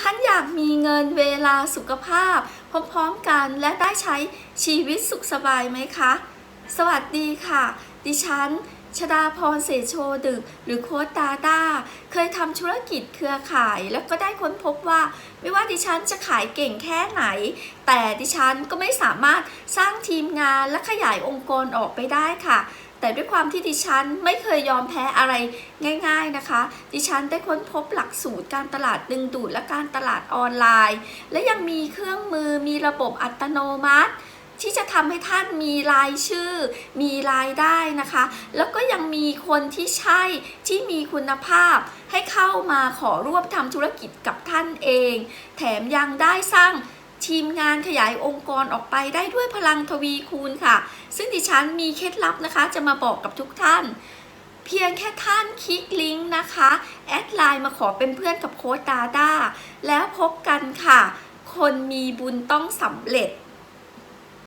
ท่านอยากมีเงินเวลาสุขภาพ พร้อมๆกันและได้ใช้ชีวิตสุขสบายไหมคะ สวัสดีค่ะ ดิฉัน ชดาพรเสโชดึก หรือโค้ดตาด้าเคยทำธุรกิจเครือข่าย แล้วก็ได้ค้นพบว่า ไม่ว่าดิฉันจะขายเก่งแค่ไหน แต่ดิฉันก็ไม่สามารถสร้างทีมงานและขยายองค์กรออกไปได้ค่ะ แต่ด้วยความที่ดิฉันไม่เคยยอมแพ้อะไรง่าย ๆนะคะ ดิฉันได้ค้นพบหลักสูตรการตลาดดึงดูดและการตลาดออนไลน์ และยังมีเครื่องมือมีระบบอัตโนมัติ ที่จะทำให้ท่านมีรายชื่อ มีรายได้นะคะ แล้วก็ยังมีคนที่ใช่ที่มีคุณภาพ ให้เข้ามาขอร่วมทำธุรกิจกับท่านเอง แถมยังได้สร้างทีมงานขยายองค์กรออกไปได้ด้วยพลังทวีคูณค่ะ ซึ่งดิฉันมีเคล็ดลับนะคะ จะมาบอกกับทุกท่าน เพียงแค่ท่านคลิกลิงก์นะคะ แอดไลน์มาขอเป็นเพื่อนกับโค้ดดาด้าแล้วพบกันค่ะ คนมีบุญต้องสำเร็จ